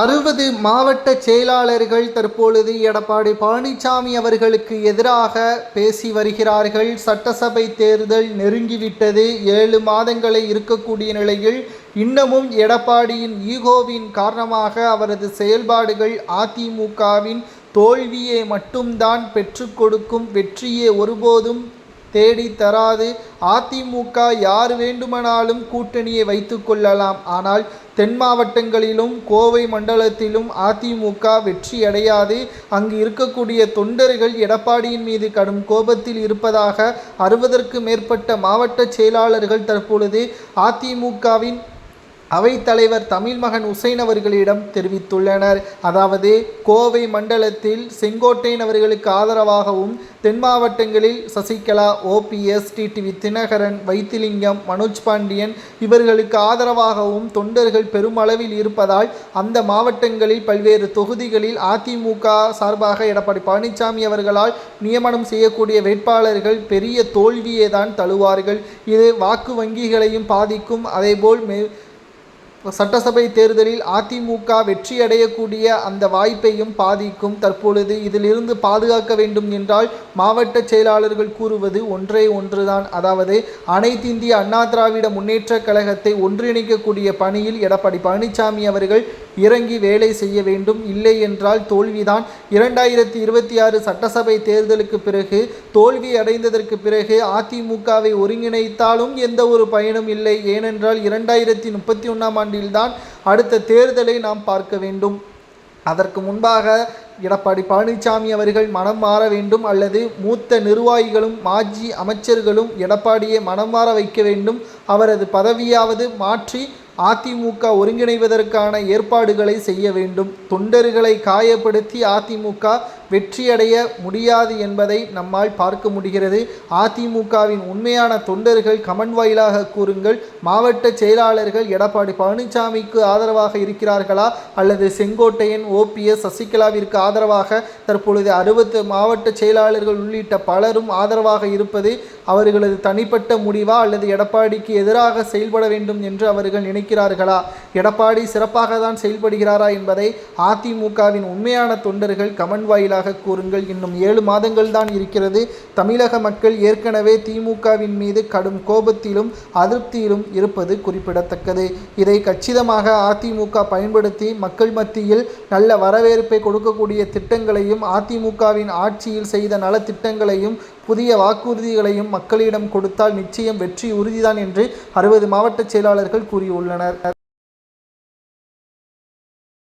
அறுபது மாவட்ட செயலாளர்கள் தற்பொழுது எடப்பாடி பழனிசாமி அவர்களுக்கு எதிராக பேசி வருகிறார்கள். சட்டசபை தேர்தல் நெருங்கிவிட்டது. ஏழு மாதங்களை இருக்கக்கூடிய நிலையில் இன்னமும் எடப்பாடியின் ஈகோவின் காரணமாக அவரது செயல்பாடுகள் அதிமுகவின் தோல்வியை மட்டும்தான் பெற்றுக்கொடுக்கும் வெற்றியை ஒருபோதும் தேடி தராது. அதிமுக யார் வேண்டுமானாலும் கூட்டணியை வைத்து கொள்ளலாம். ஆனால் தென் மாவட்டங்களிலும் கோவை மண்டலத்திலும் அதிமுக வெற்றி அடையாது. அங்கு இருக்கக்கூடிய தொண்டர்கள் எடப்பாடியின் மீது கடும் கோபத்தில் இருப்பதாக அறுபதற்கு மேற்பட்ட மாவட்ட செயலாளர்கள் தற்பொழுது அதிமுகவின் அவைத்தலைவர் தமிழ்மகன் உசைன் அவர்களிடம் தெரிவித்துள்ளனர். அதாவது கோவை மண்டலத்தில் செங்கோட்டையன் அவர்களுக்கு ஆதரவாகவும் தென் மாவட்டங்களில் சசிகலா ஓபிஎஸ் டிடிவி தினகரன் வைத்திலிங்கம் மனோஜ் பாண்டியன் இவர்களுக்கு ஆதரவாகவும் தொண்டர்கள் பெருமளவில் இருப்பதால் அந்த மாவட்டங்களில் பல்வேறு தொகுதிகளில் அதிமுக சார்பாக எடப்பாடி பழனிசாமி அவர்களால் நியமனம் செய்யக்கூடிய வேட்பாளர்கள் பெரிய தோல்வியை தான் தழுவார்கள். இது வாக்கு வங்கிகளையும் பாதிக்கும். அதேபோல் மே சட்டசபை தேர்தலில் அதிமுக வெற்றியடையக்கூடிய அந்த வாய்ப்பையும் பாதிக்கும். தற்பொழுது இதிலிருந்து பாதுகாக்க வேண்டும் என்றால் மாவட்ட செயலாளர்கள் கூறுவது ஒன்றே ஒன்றுதான். அதாவது அனைத்து இந்திய அண்ணா திராவிட முன்னேற்ற கழகத்தை ஒன்றிணைக்கக்கூடிய பணியில் எடப்பாடி பழனிசாமி அவர்கள் இறங்கி வேலை செய்ய வேண்டும். இல்லை என்றால் தோல்விதான். இரண்டாயிரத்தி இருபத்தி ஆறு சட்டசபை தேர்தலுக்கு பிறகு தோல்வி அடைந்ததற்கு பிறகு அதிமுகவை ஒருங்கிணைத்தாலும் எந்த ஒரு பயனும் இல்லை. ஏனென்றால் இரண்டாயிரத்தி முப்பத்தி ஒன்றாம் ஆண்டில்தான் அடுத்த தேர்தலை நாம் பார்க்க வேண்டும். அதற்கு முன்பாக எடப்பாடி பழனிசாமி அவர்கள் மனம் மாற வேண்டும். அல்லது மூத்த நிர்வாகிகளும் மாஜி அமைச்சர்களும் எடப்பாடியை மனம் மாற வைக்க வேண்டும். அவரது பதவியாவது மாற்றி அதிமுக ஒருங்கிணைவதற்கான ஏற்பாடுகளை செய்ய வேண்டும். தொண்டர்களை காயப்படுத்தி அதிமுக வெற்றியடைய முடியாது என்பதை நம்மால் பார்க்க முடிகிறது. அதிமுகவின் உண்மையான தொண்டர்கள் கமன் வாயிலாக கூறுங்கள் மாவட்ட செயலாளர்கள் எடப்பாடி பழனிசாமிக்கு ஆதரவாக இருக்கிறார்களா? அல்லது செங்கோட்டையன் ஓபிஎஸ் சசிகலாவிற்கு ஆதரவாக தற்பொழுது அறுபத்து மாவட்ட செயலாளர்கள் உள்ளிட்ட பலரும் ஆதரவாக இருப்பது அவர்களது தனிப்பட்ட முடிவா? அல்லது எடப்பாடிக்கு எதிராக செயல்பட வேண்டும் என்று அவர்கள் நினைக்கிறார்களா? எடப்பாடி சிறப்பாக தான் செயல்படுகிறாரா என்பதை அதிமுகவின் உண்மையான தொண்டர்கள் கமன் வாயிலாக கூறுங்கள். இன்னும் ஏழு மாதங்கள் தான் இருக்கிறது. தமிழக மக்கள் ஏற்கனவே திமுகவின் மீது கடும் கோபத்திலும் அதிருப்தியிலும் இருப்பது குறிப்பிடத்தக்கது. இதை கச்சிதமாக அதிமுக பயன்படுத்தி மக்கள் மத்தியில் நல்ல வரவேற்பை கொடுக்கக்கூடிய திட்டங்களையும் அதிமுகவின் ஆட்சியில் செய்த நலத்திட்டங்களையும் புதிய வாக்குறுதிகளையும் மக்களிடம் கொடுத்தால் நிச்சயம் வெற்றி உறுதிதான் என்று அறுபது மாவட்ட செயலாளர்கள் கூறியுள்ளனர்.